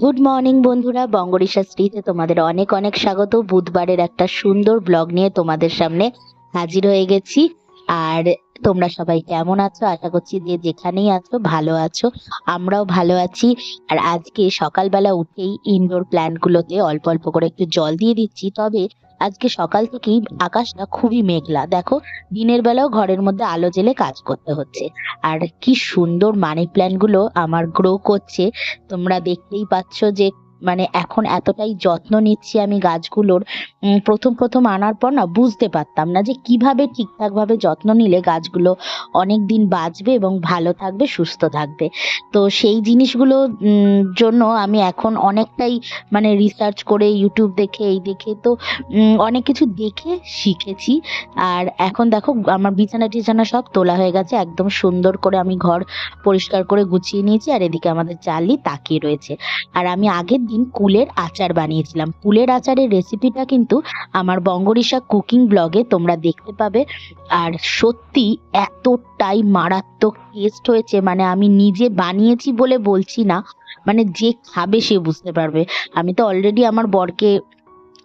Good morning বন্ধুরা। বঙ্গরিশা স্ত্রীতে তোমাদের অনেক অনেক স্বাগত। বুধবারের একটা সুন্দর ব্লগ নিয়ে তোমাদের সামনে হাজির হয়ে গেছি। আর তোমরা সবাই কেমন আছো? আশা করছি যে যেখানেই আছো, ভালো আছো। আমরাও ভালো আছি। আর আজকে সকালবেলা উঠেই ইনডোর প্ল্যান্টগুলোতে অল্প অল্প করে একটু জল দিয়ে দিচ্ছি। তবে আজকে সকাল থেকেই আকাশটা খুবই মেঘলা। দেখো, দিনের বেলাও ঘরের মধ্যে আলো জেলে কাজ করতে হচ্ছে। আর কি সুন্দর মানি প্ল্যান্টগুলো আমার গ্রো করছে। তোমরা দেখতেই পাচ্ছ যে মানে এখন এতটাই যত্ন নিচ্ছি আমি গাছগুলোর প্রথম প্রথম আনার পর না বুঝতে পারতাম না যে কীভাবে ঠিকঠাক ভাবে যত্ন নিলে গাছগুলো অনেক দিন বাঁচবে এবং ভালো থাকবে, সুস্থ থাকবে। তো সেই জিনিসগুলো জন্য আমি এখন অনেকটাই মানে রিসার্চ করে ইউটিউব দেখে, এই দেখে তো অনেক কিছু দেখে শিখেছি। আর এখন দেখো আমার বিছানা টিছানা সব তোলা হয়ে গেছে, একদম সুন্দর করে আমি ঘর পরিষ্কার করে গুছিয়ে নিয়েছি, আর এদিকে আমাদের চার্লি তাকিয়ে রয়েছে। আর আমি আগের দিন কুলের আচার বানিয়েছিলাম। কুলের আচারের রেসিপিটা কিন্তু আমার বঙ্গরিশা কুকিং ব্লগে তোমরা দেখতে পাবে। আর সত্যি এতটাই মারাত্মক টেস্ট হয়েছে মানে আমি নিজে বানিয়েছি বলে বলছি না মানে যে খাবে সে বুঝতে পারবে। আমি তো অলরেডি আমার বরকে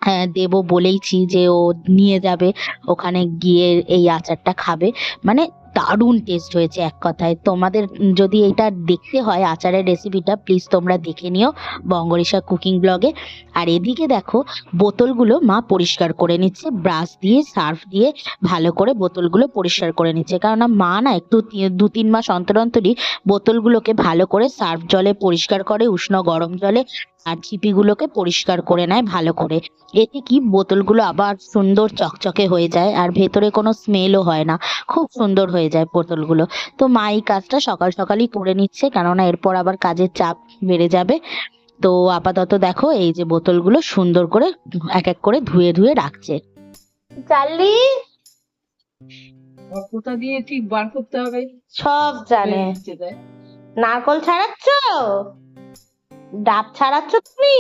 হ্যাঁ দেবো বলেইছি যে ও নিয়ে যাবে, ওখানে গিয়ে এই আচারটা খাবে। মানে দারুণ টেস্ট হয়েছে এক কথায়। তোমাদের যদি এটা দেখতে হয় আচারের রেসিপিটা প্লিজ তোমরা দেখে নিও বঙ্গরিশা কুকিং ব্লগে আর এদিকে দেখো, বোতলগুলো মা পরিষ্কার করে নিচ্ছে ব্রাশ দিয়ে সার্ফ দিয়ে ভালো করে বোতলগুলো পরিষ্কার করে নিচ্ছে। কেননা মা না একটু দু তিন মাস অন্তর অন্তরই বোতলগুলোকে ভালো করে সার্ফ জলে পরিষ্কার করে, উষ্ণ গরম জলে আর ছিপিগুলোকে পরিষ্কার করে নেয় ভালো করে। এতে কি বোতলগুলো আবার সুন্দর চকচকে হয়ে যায় আর ভেতরে কোনো স্মেলও হয় না। খুব সুন্দর হয়ে যায় বোতলগুলো। তো মা এই কাজটা সকাল সকালই করে নিচ্ছে কেননা এরপর আবার কাজের চাপ বেড়ে যাবে। তো আপাতত দেখো এই যে বোতলগুলো সুন্দর করে এক এক করে ধুয়ে ধুয়ে রাখছে। কোথা দিয়ে ঠিক বার করতে হবে। সব জানে। নারকল ছাড়াচ্ছ? ডাব ছাড়াচ্ছ তুমি?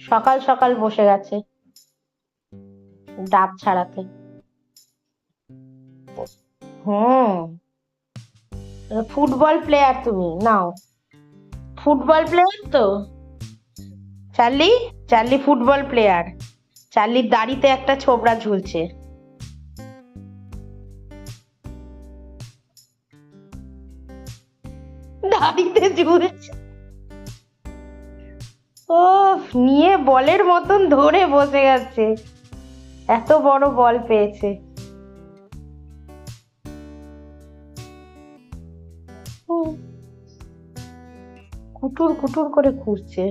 সকাল সকাল বসে গেছে ডাব ছাড়াতে। হুম। ফুটবল প্লেয়ার তুমি নাও। ফুটবল প্লেয়ার তো? চার্লি? চার্লি ফুটবল প্লেয়ার চার্লির দাড়িতে একটা ছোবড়া ঝুলছে। ঝুলছে ও নিয়ে বলের মতন ধরে বসে গেছে। এত বড় বল পেয়েছে। কুটুর কুটুর করে ঘুরছে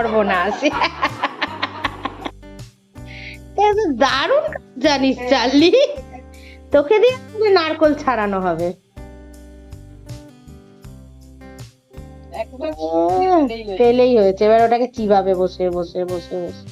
সর্বনাশ। দারুণ জানিস চার্লি। তোকে দিয়ে নারকল ছাড়ানো হবে। পেলেই হয়েছে। এবার ওটাকে চিবাবে বসে বসে বসে বসে?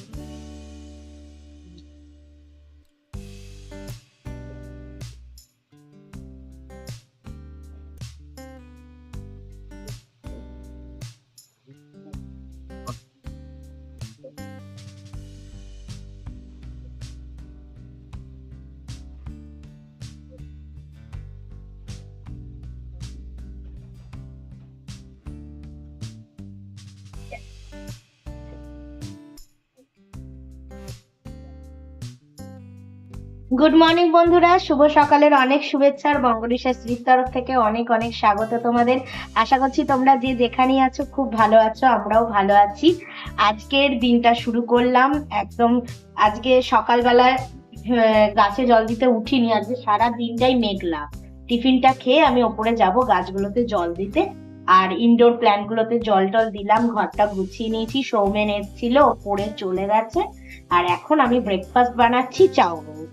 গুড মর্নিং বন্ধুরা। শুভ সকালের অনেক শুভেচ্ছা আর বঙ্গরিশা স্ত্রীর তরফ থেকে অনেক অনেক স্বাগত তোমাদের। আশা করছি তোমরা যে যেখানেই আছো খুব ভালো আছো আমরাও ভালো আছি। আজকের দিনটা শুরু করলাম একদম আজকে সকালবেলায় আহ, গাছে জল দিতে উঠিনি। আজকে সারা দিনটাই মেঘলা। টিফিনটা খেয়ে আমি ওপরে যাব গাছগুলোতে জল দিতে। আর ইনডোর প্ল্যান্টগুলোতে জল টল দিলাম ঘরটা গুছিয়ে নিয়েছি সৌমেন এসেছিল ওপরে চলে গেছে। আর এখন আমি ব্রেকফাস্ট বানাচ্ছি চাউমিন। উম,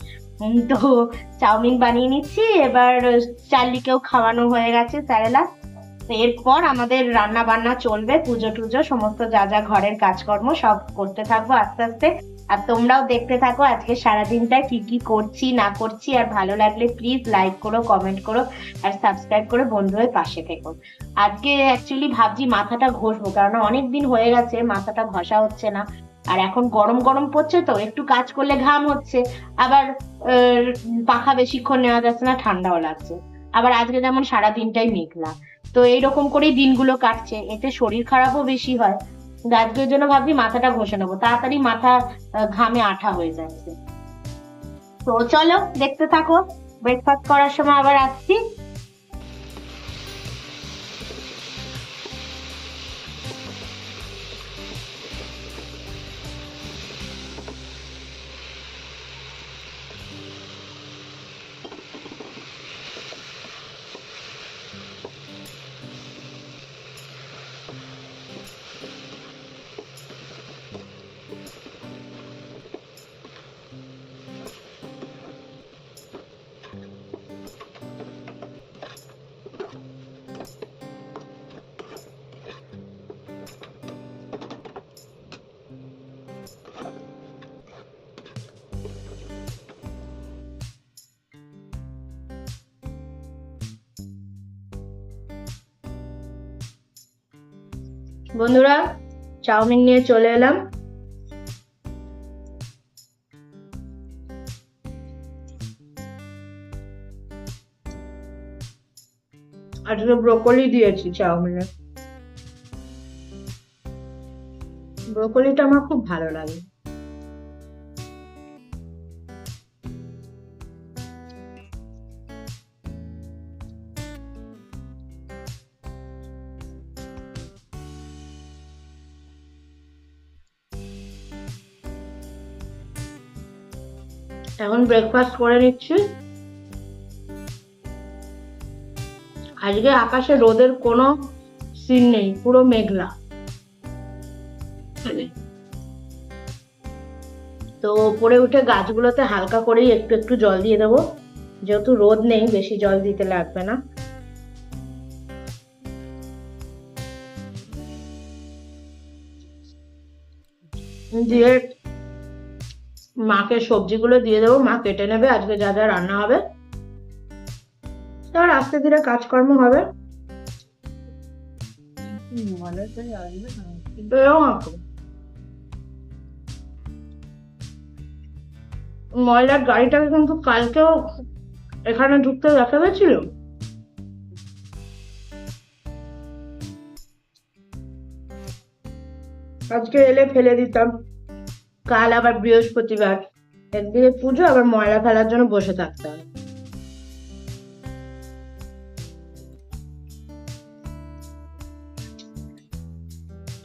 তো চাউমিন বানিয়ে নিচ্ছি। এবার চার্লিকেও খাওয়ানো হয়ে গেছে স্যারেলা। এরপর আমাদের রান্না বান্না চলবে, পুজো টুজো, সমস্ত যা যা ঘরের কাজকর্ম সব করতে থাকব আস্তে আস্তে। আর তোমরাও দেখতে থাকো আজকে সারাদিনটা কি কি করছি, না করছি। আর ভালো লাগলে প্লিজ লাইক করো কমেন্ট করো, আর সাবস্ক্রাইব করে বন্ধু হয়ে পাশে থেকো। আজকে অ্যাকচুয়ালি ভাবছি মাথাটা ঘষবো, কারণ অনেক দিন হয়ে গেছে, মাথাটা ঘষা হচ্ছে না। আর এখন গরম গরম পড়ছে তো, একটু কাজ করলে ঘাম হচ্ছে। আবার পাখা বেশিক্ষণ নেওয়া যাচ্ছে না, ঠান্ডাও লাগছে। আবার আজকে যেমন সারা দিনটাই মেঘলা। তো এইরকম করেই দিনগুলো কাটছে, এতে শরীর খারাপও বেশি হয়। আজকের জন্য ভাবছি মাথাটা ঘষে নেব। তাড়াতাড়ি মাথা ঘামে আঠা হয়ে যাচ্ছে তো চলো, দেখতে থাকো। ব্রেকফাস্ট করার সময় আবার আসছি। বন্ধুরা চাউমিন নিয়ে চলে এলাম। আজকে ব্রোকলি দিয়েছি চাউমিনে। ব্রোকলিটা আমার খুব ভালো লাগে। এখন ব্রেকফাস্ট করে নিচ্ছি। আজকে আকাশে রোদের কোনো সিন নেই, পুরো মেঘলা। তো উপরে উঠে গাছগুলোতে হালকা করেই একটু একটু জল দিয়ে দেবো। যেহেতু রোদ নেই, বেশি জল দিতে লাগবে না। দিয়ে মাকে সবজিগুলো দিয়ে দেবো। মা কেটে নেবে, আজকে যা যা রান্না হবে। তার আস্তে ধীরে কাজকর্ম হবে। ময়লার গাড়িটাকে কিন্তু কালকেও এখানে ঢুকতে দেখা গেছিল আজকে এলে ফেলে দিতাম। কাল আবার বৃহস্পতিবার। একদিকে পুজো, আবার ময়লা ফেলার জন্য বসে থাকতে হবে।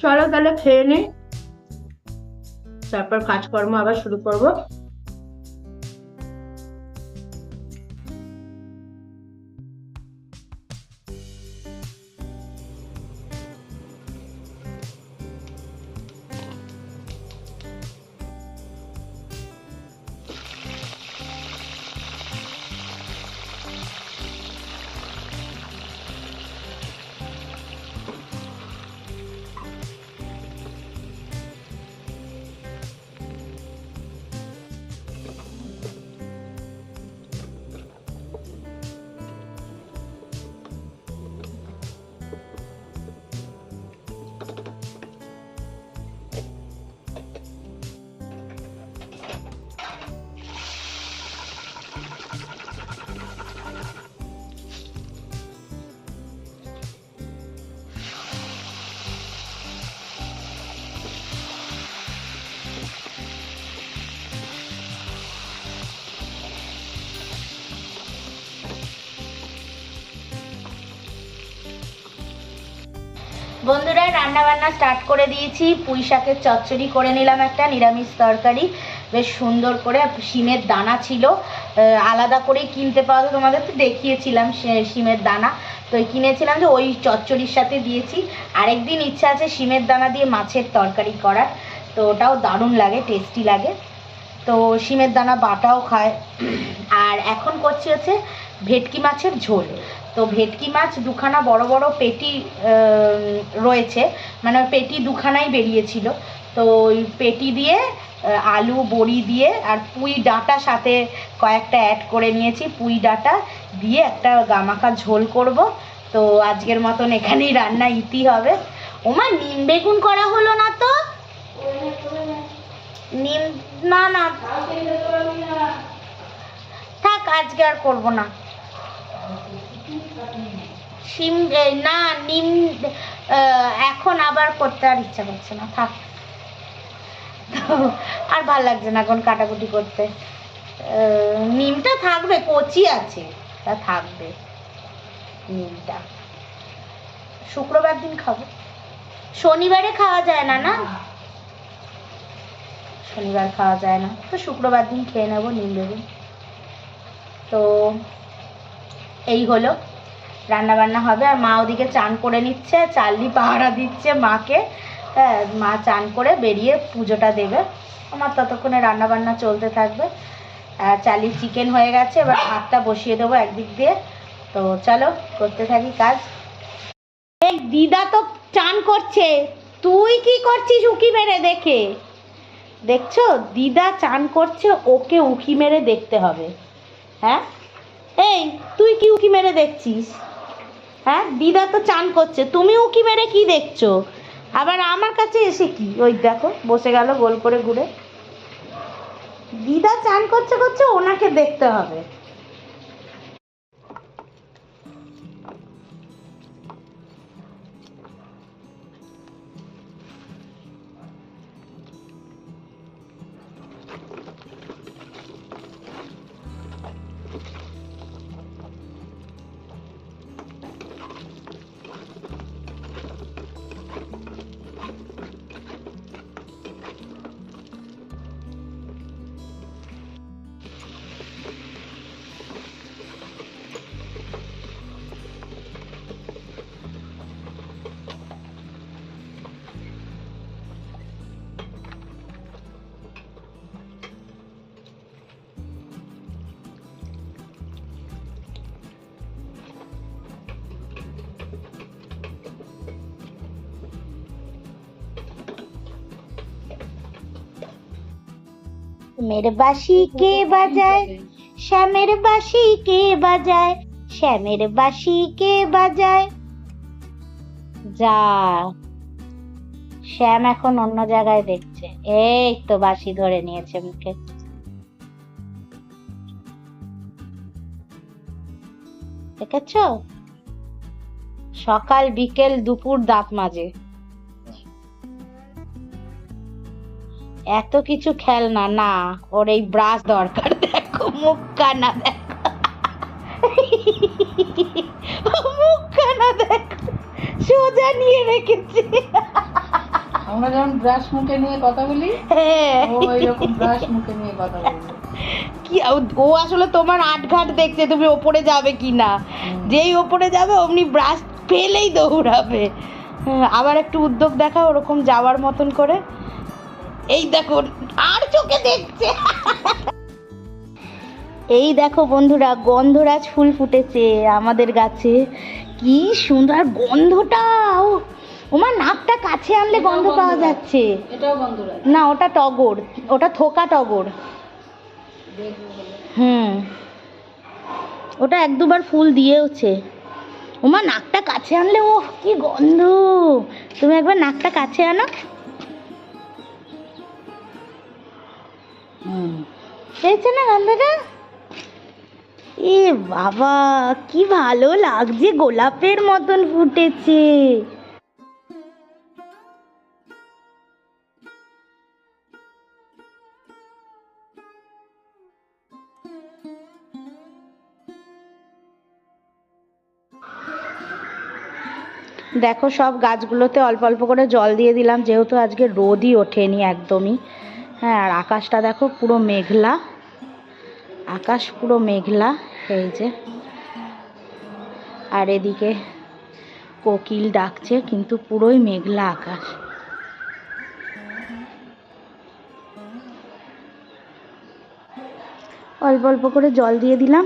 চলো তাহলে খেয়ে নি। তারপর কাজকর্ম আবার শুরু করব। বন্ধুরা রান্না বান্না স্টার্ট করে দিয়েছি। পুঁই শাকের চচ্চড়ি করে নিলাম একটা, নিরামিষ তরকারি। বেশ সুন্দর করে শিমের দানা ছিল। আলাদা করে কিনতে পাওয়া তোমাদের তো দেখিয়েছিলাম শিমের দানা। তো কিনেছিলাম যে ওই চচ্চড়ির সাথে দিয়েছি। আরেকদিন ইচ্ছা আছে শিমের দানা দিয়ে মাছের তরকারি করার। তো ওটাও দারুণ লাগে টেস্টি লাগে। তো শিমের দানা বাটাও খায়। আর এখন করছি হচ্ছে ভেটকি মাছের ঝোল। তো ভেটকি মাছ দুখানা বড় বড় পেটি রয়েছে। মানে পেটি দুখানাই বেরিয়েছিল। তো ওই পেটি দিয়ে আলু, বড়ি দিয়ে আর পুঁই ডাঁটা সাথে কয়েকটা অ্যাড করে নিয়েছি। পুঁই ডাঁটা দিয়ে একটা গামাখা ঝোল করব। তো আজকের মতন এখানেই রান্না ইতি হবে। ওমা, নিম বেগুন করা হলো না তো? নিম, না না। থাক, আজকে আর করব না। এ, না নিম এখন আবার করতে আর ইচ্ছা করছে না থাক। আর ভালো লাগছে না এখন কাটাকুটি করতে। নিমটা থাকবে কচি আছে তা থাকবে নিমটা। শুক্রবার দিন খাব। শনিবারে খাওয়া যায় না না? শনিবার খাওয়া যায় না তো শুক্রবার দিন খেয়ে নেব নিম বেগুন। তো এই হলো। রান্না বান্না হবে আর মা ওদিকে চান করে নিচ্ছে চার্লি পাহারা দিচ্ছে মাকে। হ্যাঁ মা চান করে বেরিয়ে পুজোটা দেবে। আমার ততক্ষণে রান্না বান্না চলতে থাকবে। চার্লি চিকেন হয়ে গেছে, এবার ভাতটা বসিয়ে দেবো একদিক দিয়ে। তো চলো, করতে থাকি কাজ। এই দিদা তো চান করছে। তুই কি করছিস উকি মেরে দেখে? দেখছ? দিদা চান করছে ওকে উকি মেরে দেখতে হবে। হ্যাঁ? এই, তুই কি উকি মেরে দেখছিস? হ্যাঁ দিদা তো চান করছে। তুমি উকি মেরে কি দেখছ? আবার আমার কাছে এসে কি? ওই দেখো, বসে গেল গোল করে ঘুরে। দিদা চান করছে করছে, ওনাকে দেখতে হবে। মের বাসি কে বাজায়? শ্যামের বাসি কে বাজায়? শ্যামের বাসি কে বাজায়? যা। শ্যাম এখন অন্য জায়গায় দেখছে। এই তো বাসি ধরে নিয়েছে মুখে। দেখেছ? সকাল বিকেল দুপুর দাঁত মাজে। এত কিছু খেলনা না ওর এই ব্রাশ দরকার দেখো মুখ কানা দেখো। মুখ কানা দেখো সোজা নিয়ে রেখেছে। আমরা যেমন ব্রাশ মুখে নিয়ে কথা বলি হ্যাঁ। ও এরকম ব্রাশ মুখে নিয়ে কথা বলবে কি ও- আসলে তোমার আটঘাট দেখছে তুমি ওপরে যাবে কি না? যেই ওপরে যাবে অমনি ব্রাশ ফেলেই দৌড়াবে। হ্যাঁ, আবার একটু উদ্যোগ দেখা ওরকম যাওয়ার মতন করে। এই দেখো আর চোখে দেখছে। এই দেখো বন্ধুরা গন্ধরাজ ফুল ফুটেছে আমাদের গাছে। কি সুন্দর আর গন্ধটা ও ওমার নাকটা কাছে আনলে গন্ধ পাওয়া যাচ্ছে। এটাও বন্ধুরা না ওটা টগর। ওটা থোকা টগর। হুম। ওটা এক দুবার ফুল দিয়েওছে। ওমা নাকটা কাছে আনলে ও কি গন্ধ। তুমি একবার নাকটা কাছে আনো। পেয়েছে না গন্ধটা এ বাবা, কি ভালো লাগছে, গোলাপের মতন ফুটেছে। দেখো, সব গাছগুলোতে অল্প অল্প করে জল দিয়ে দিলাম, যেহেতু আজকে রোদই ওঠেনি একদমই। হ্যাঁ আর আকাশটা দেখো পুরো মেঘলা। আকাশ পুরো মেঘলা, এই যে। আর এদিকে কোকিল ডাকছে, কিন্তু পুরোই মেঘলা আকাশ। অল্প অল্প করে জল দিয়ে দিলাম।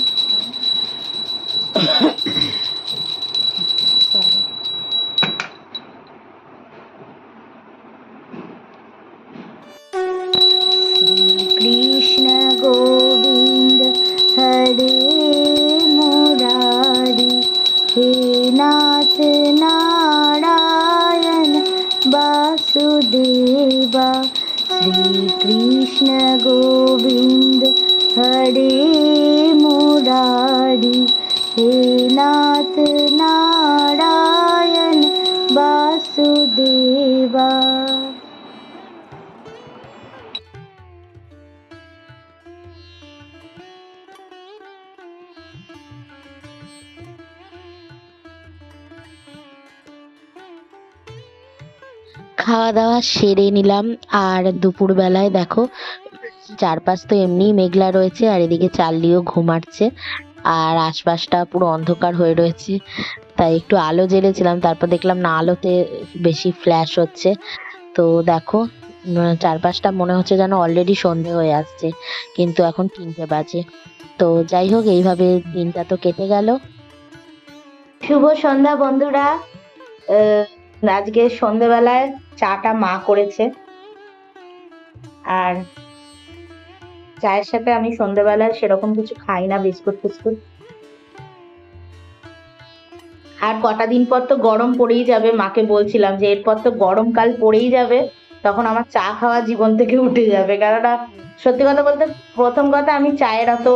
ारायण वासुदेवा श्रीकृष्ण गोविन्द हरे मि हे ना খাওয়া দাওয়া সেরে নিলাম। আর দুপুরবেলায় দেখো, চারপাশ তো এমনিই মেঘলা রয়েছে আর এদিকে চার্লিও ঘুমাচ্ছে। আর আশপাশটা পুরো অন্ধকার হয়ে রয়েছে। তাই একটু আলো জ্বেলেছিলাম, তারপর দেখলাম না আলোতে বেশি ফ্ল্যাশ হচ্ছে। তো দেখো চারপাশটা মনে হচ্ছে যেন অলরেডি সন্ধে হয়ে আসছে, কিন্তু এখন তিনটে বাজে। তো যাই হোক, এইভাবে দিনটা তো কেটে গেল। শুভ সন্ধ্যা বন্ধুরা। আজকে সন্ধেবেলায় চাটা মা করেছে। আর চায়ের সাথে আমি সন্ধেবেলায় সেরকম কিছু খাই না, বিস্কুট ফিস্কুট। আর কটা দিন পর তো গরম পড়েই যাবে, মাকে বলছিলাম যে এরপর তো গরমকাল পড়েই যাবে, তখন আমার চা খাওয়া জীবন থেকে উঠে যাবে। কেননা সত্যি কথা বলতে প্রথম কথা আমি চায়ের অত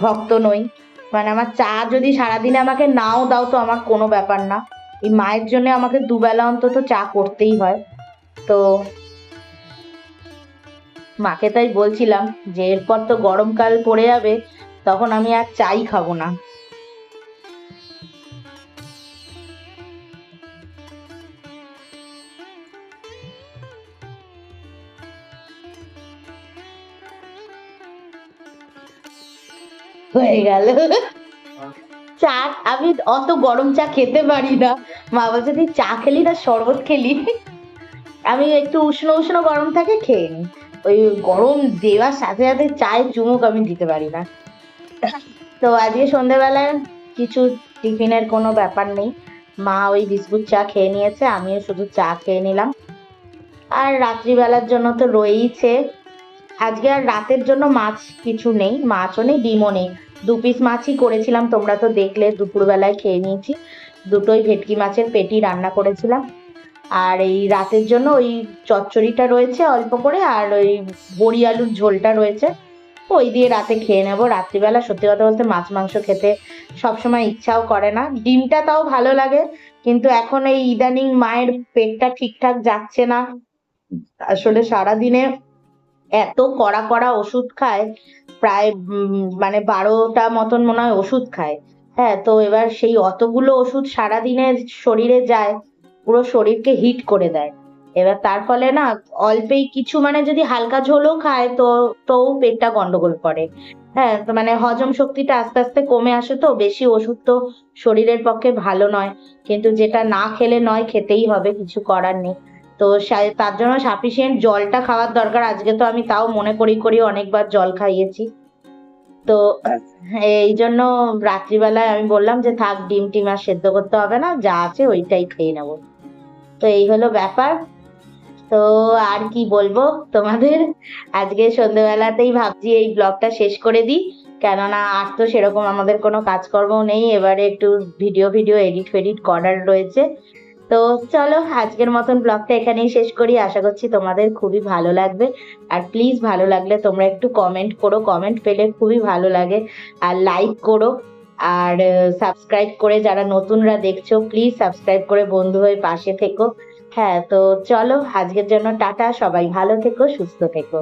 ভক্ত নই। মানে আমার চা যদি সারাদিনে আমাকে নাও দাও তো আমার কোনো ব্যাপার না। এই মায়ের জন্য আমাকে দুবেলা অন্তত চা করতেই হয়। তো মাকে তাই বলছিলাম যে এরপর তো গরমকাল পড়ে যাবে তখন আমি আর চাই খাব না। হয়ে গেল। চা আমি অত গরম চা খেতে পারি না। মা বলছে, তুই চা খেলি না, শরবত খেলি? আমি একটু উষ্ণ উষ্ণ গরম থাকে, খেয়ে নিই ওই গরম দেওয়ার সাথে সাথে চায়ের চুমুক আমি দিতে পারি না। তো আজকে সন্ধেবেলায় কিছু টিফিনের কোনো ব্যাপার নেই। মা ওই বিস্কুট চা খেয়ে নিয়েছে, আমিও শুধু চা খেয়ে নিলাম। আর রাত্রিবেলার জন্য তো রয়েইছে। আজকে আর রাতের জন্য মাছ কিছু নেই, মাছও নেই, ডিমও নেই। দু পিস মাছই করেছিলাম, তোমরা তো দেখলে, দুপুরবেলায় খেয়ে নিয়েছি। দুটোই ভেটকি মাছের পেটি রান্না করেছিলাম। আর এই রাতের জন্য ওই চচ্চড়িটা রয়েছে অল্প করে, আর ওই বড়ি আলুর ঝোলটা রয়েছে। ওই দিয়ে রাতে খেয়ে নেব। রাত্রিবেলা সত্যি কথা বলতে মাছ মাংস খেতে সবসময় ইচ্ছাও করে না। ডিমটা তাও ভালো লাগে, কিন্তু এখন এই ইদানিং মায়ের পেটটা ঠিকঠাক যাচ্ছে না। আসলে সারাদিনে এত কড়া কড়া ওষুধ খায়, প্রায় মানে বারোটা মতন মনে হয় ওষুধ খায়। হ্যাঁ তো এবার সেই অতগুলো ওষুধ সারাদিনে শরীরে যায়, পুরো শরীরকে হিট করে দেয়। এবার তার ফলে না, অল্পেই কিছু মানে যদি হালকা ঝোলও খায়, তো তো পেটটা গন্ডগোল করে। হ্যাঁ তো মানে হজম শক্তিটা আস্তে আস্তে কমে আসে তো, বেশি ওষুধ তো শরীরের পক্ষে ভালো নয়। কিন্তু যেটা না খেলে নয়, খেতেই হবে, কিছু করার নেই। তো তার জন্য সাফিসিয়েন্ট জলটা খাওয়ার দরকার। আজকে তো আমি তাও মনে করি করি অনেকবার জল খাইয়েছি। তো এই জন্য রাত্রিবেলায় আমি বললাম যে, থাক, ডিম টিম আর সেদ্ধ করতে হবে না, যা আছে ওইটাই খেয়ে নেব। তো এই হলো ব্যাপার। তো আর কি বলব তোমাদের? আজকে সন্ধ্যেবেলাতেই ভাবছি এই ব্লগটা শেষ করে দিই। কেননা আর তো সেরকম আমাদের কোনো কাজকর্ম নেই। এবারে একটু ভিডিও ভিডিও, এডিট, ফেডিট করার রয়েছে। তো চলো, আজকের মতন ব্লগটা এখানেই শেষ করি। আশা করছি তোমাদের খুবই ভালো লাগবে। আর প্লিজ ভালো লাগলে তোমরা একটু কমেন্ট করো। কমেন্ট পেলে খুবই ভালো লাগে। আর লাইক করো। আর সাবস্ক্রাইব করে যারা নতুনরা দেখছ প্লিজ সাবস্ক্রাইব করে বন্ধু হয়ে পাশে থেকো। হ্যাঁ তো চলো, আজকের জন্য টাটা। সবাই ভালো থেকো, সুস্থ থেকো।